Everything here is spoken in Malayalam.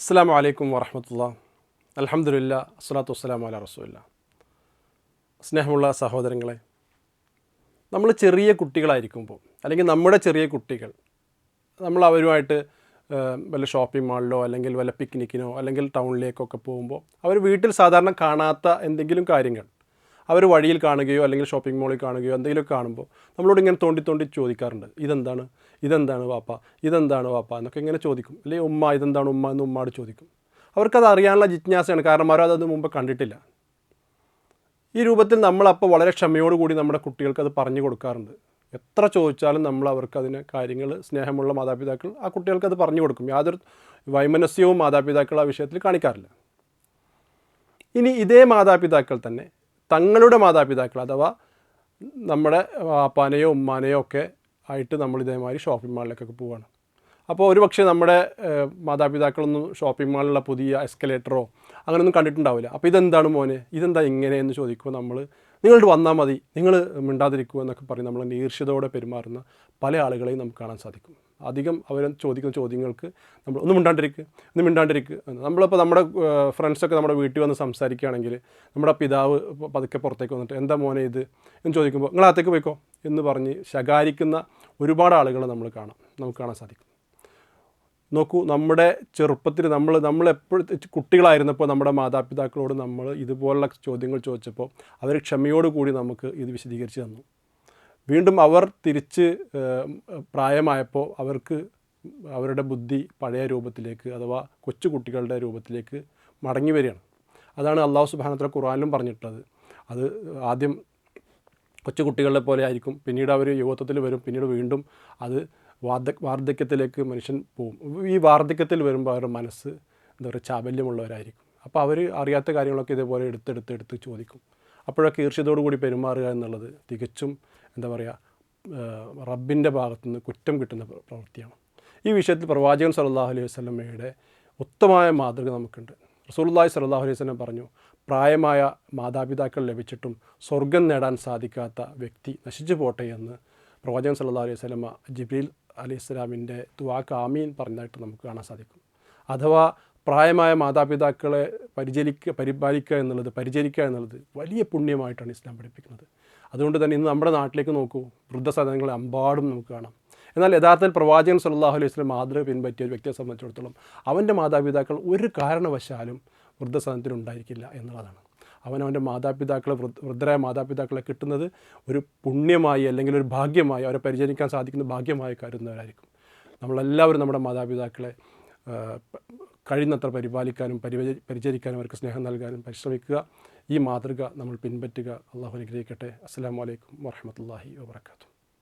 അസ്സാം വലൈക്കും വറഹമത്തുള്ള. അലഹമുല്ല അസ്സലാത്തു വസ്സലാം അല റസൂല്ല സ്നേഹമുള്ള സഹോദരങ്ങളെ നമ്മൾ ചെറിയ കുട്ടികളായിരിക്കുമ്പോൾ അല്ലെങ്കിൽ നമ്മുടെ ചെറിയ കുട്ടികൾ നമ്മൾ അവരുമായിട്ട് വല്ല ഷോപ്പിംഗ് മാളിലോ അല്ലെങ്കിൽ വല്ല പിക്നിക്കിനോ അല്ലെങ്കിൽ ടൗണിലേക്കൊക്കെ പോകുമ്പോൾ അവർ വീട്ടിൽ സാധാരണ കാണാത്ത എന്തെങ്കിലും കാര്യങ്ങൾ അവർ വഴിയിൽ കാണുകയോ അല്ലെങ്കിൽ ഷോപ്പിംഗ് മോളിൽ കാണുകയോ എന്തെങ്കിലുമൊക്കെ കാണുമ്പോൾ നമ്മളോട് ഇങ്ങനെ തോണ്ടി തോണ്ടി ചോദിക്കാറുണ്ട്. ഇതെന്താണ്? ഇതെന്താണ് വാപ്പ? ഇതെന്താണ് വാപ്പ? എന്നൊക്കെ ഇങ്ങനെ ചോദിക്കും. അല്ലെങ്കിൽ ഉമ്മ ഇതെന്താണ് ഉമ്മ? എന്ന് ഉമ്മാട് ചോദിക്കും. അവർക്കത് അറിയാനുള്ള ജിജ്ഞാസയാണ്. കാരണം അവർ അതൊന്നും മുമ്പ് കണ്ടിട്ടില്ല. ഈ രൂപത്തിൽ നമ്മളപ്പോൾ വളരെ ക്ഷമയോടുകൂടി നമ്മുടെ കുട്ടികൾക്ക് അത് പറഞ്ഞു കൊടുക്കാറുണ്ട്. എത്ര ചോദിച്ചാലും നമ്മൾ അവർക്ക് അതിന് കാര്യങ്ങൾ സ്നേഹമുള്ള മാതാപിതാക്കൾ ആ കുട്ടികൾക്ക് അത് പറഞ്ഞു കൊടുക്കും. യാതൊരു വൈമനസ്യവും മാതാപിതാക്കൾ ആ വിഷയത്തിൽ കാണിക്കാറില്ല. ഇനി ഇതേ മാതാപിതാക്കൾ തന്നെ തങ്ങളുടെ മാതാപിതാക്കൾ അഥവാ നമ്മുടെ അപ്പാനെയോ ഉമ്മാനെയോ ഒക്കെ ആയിട്ട് നമ്മൾ ഇതേമാതിരി ഷോപ്പിംഗ് മാളിലേക്കൊക്കെ പോവുകയാണ് അപ്പോൾ ഒരു പക്ഷേ നമ്മുടെ മാതാപിതാക്കളൊന്നും ഷോപ്പിംഗ് മാളിലുള്ള പുതിയ എസ്കലേറ്ററോ അങ്ങനെയൊന്നും കണ്ടിട്ടുണ്ടാവില്ല. അപ്പോൾ ഇതെന്താണ് മോനെ? ഇതെന്താ ഇങ്ങനെ എന്ന് ചോദിക്കുമ്പോൾ നമ്മൾ നിങ്ങളോട് വന്നാൽ മതി. നിങ്ങൾ മിണ്ടാതിരിക്കൂ എന്നൊക്കെ പറഞ്ഞ് നമ്മൾ ഈർഷ്യതയോടെ പെരുമാറുന്ന പല ആളുകളെയും നമുക്ക് കാണാൻ സാധിക്കും. അധികം അവർ ചോദിക്കുന്ന ചോദ്യങ്ങൾക്ക് നമ്മൾ ഒന്നും മിണ്ടാണ്ടിരിക്കുക ഒന്നും മിണ്ടാണ്ടിരിക്കുക. നമ്മളിപ്പോൾ നമ്മുടെ ഫ്രണ്ട്സൊക്കെ നമ്മുടെ വീട്ടിൽ വന്ന് സംസാരിക്കുകയാണെങ്കിൽ നമ്മുടെ പിതാവ് പതുക്കെ പുറത്തേക്ക് വന്നിട്ട് എന്താ മോനെ ഇത്? എന്ന് ചോദിക്കുമ്പോൾ നിങ്ങൾ അകത്തേക്ക് പോയിക്കോ എന്ന് പറഞ്ഞ് ശകാരിക്കുന്ന ഒരുപാട് ആളുകളെ നമ്മൾ കാണാം നമുക്ക് കാണാൻ സാധിക്കും. നോക്കൂ നമ്മുടെ ചെറുപ്പത്തിൽ നമ്മൾ നമ്മൾ എപ്പോഴും കുട്ടികളായിരുന്നപ്പോൾ നമ്മുടെ മാതാപിതാക്കളോട് നമ്മൾ ഇതുപോലുള്ള ചോദ്യങ്ങൾ ചോദിച്ചപ്പോൾ അവർ ക്ഷമയോടുകൂടി നമുക്ക് ഇത് വിശദീകരിച്ച് തന്നു. വീണ്ടും അവർ തിരിച്ച് പ്രായമായപ്പോൾ അവർക്ക് അവരുടെ ബുദ്ധി പഴയ രൂപത്തിലേക്ക് അഥവാ കൊച്ചുകുട്ടികളുടെ രൂപത്തിലേക്ക് മടങ്ങി വരികയാണ്. അതാണ് അള്ളാഹു സുബാനത്ര ഖുറാനിലും പറഞ്ഞിട്ടുള്ളത്. അത് ആദ്യം കൊച്ചു കുട്ടികളെ പോലെ ആയിരിക്കും പിന്നീട് അവർ യുവത്വത്തിൽ വരും പിന്നീട് വീണ്ടും അത് വാർദ്ധ വാർദ്ധക്യത്തിലേക്ക് മനുഷ്യൻ പോവും. ഈ വാർദ്ധക്യത്തിൽ വരുമ്പോൾ അവരുടെ മനസ്സ് എന്താ പറയുക ചാബല്യമുള്ളവരായിരിക്കും. അപ്പോൾ അവർ അറിയാത്ത കാര്യങ്ങളൊക്കെ ഇതേപോലെ എടുത്തെടുത്ത് എടുത്ത് ചോദിക്കും. അപ്പോഴൊക്കെ ഈർഷ്യതോടു കൂടി പെരുമാറുക എന്നുള്ളത് തികച്ചും എന്താ പറയുക റബ്ബിന്റെ ഭാഗത്തുനിന്ന് കുറ്റം കിട്ടുന്ന പ്രവൃത്തിയാണ്. ഈ വിഷയത്തിൽ പ്രവാചകൻ സല്ലല്ലാഹു അലൈഹി വസല്ലമയുടെ ഉത്തമമായ മാതൃക നമുക്കുണ്ട്. റസൂലുള്ളാഹി സല്ലല്ലാഹു അലൈഹി വസ്ലം പറഞ്ഞു പ്രായമായ മാതാപിതാക്കൾ ലഭിച്ചിട്ടും സ്വർഗം നേടാൻ സാധിക്കാത്ത വ്യക്തി നശിച്ചു പോട്ടെ എന്ന് പ്രവാചകൻ സല്ലല്ലാഹു അലൈഹി വസല്ലമ ജിബ്രീൽ അലൈഹി സ്വലാമിന്റെ തുവാക്ക് ആമീൻ പറഞ്ഞതായിട്ട് നമുക്ക് കാണാൻ സാധിക്കും. അഥവാ പ്രായമായ മാതാപിതാക്കളെ പരിചരിക്കുക പരിപാലിക്കുക എന്നുള്ളത് പരിചരിക്കുക എന്നുള്ളത് വലിയ പുണ്യമായിട്ടാണ് ഇസ്ലാം പഠിപ്പിക്കുന്നത്. അതുകൊണ്ട് തന്നെ ഇന്ന് നമ്മുടെ നാട്ടിലേക്ക് നോക്കൂ വൃദ്ധസദനങ്ങളെ അമ്പാടും നമുക്ക് കാണാം. എന്നാൽ യഥാർത്ഥത്തിൽ പ്രവാചകൻ സല്ലല്ലാഹു അലൈഹി വസല്ലം മാതൃക പിൻപറ്റിയ ഒരു വ്യക്തിയെ സംബന്ധിച്ചിടത്തോളം അവന്റെ മാതാപിതാക്കൾ ഒരു കാരണവശാലും വൃദ്ധസദനത്തിൽ ഉണ്ടായിരിക്കില്ല എന്നുള്ളതാണ്. അവൻ അവന്റെ മാതാപിതാക്കളെ വൃദ്ധരായ മാതാപിതാക്കളെ കിട്ടുന്നത് ഒരു പുണ്യമായി അല്ലെങ്കിൽ ഒരു ഭാഗ്യമായി അവരെ പരിചരിക്കാൻ സാധിക്കുന്ന ഭാഗ്യമായി കരുതുന്നവരായിരിക്കും നമ്മളെല്ലാവരും നമ്മുടെ മാതാപിതാക്കളെ കഴിയുന്നത്ര പരിപാലിക്കാനും പരിച പരിചരിക്കാനും അവർക്ക് സ്നേഹം നൽകാനും പരിശ്രമിക്കുക. ഈ മാതൃക നമ്മൾ പിൻപറ്റുക. അള്ളാഹു അനുഗ്രഹിക്കട്ടെ. അസ്സാം വലൈക്കും വാഹമത്തല്ലാഹി വാബർക്കാത്തു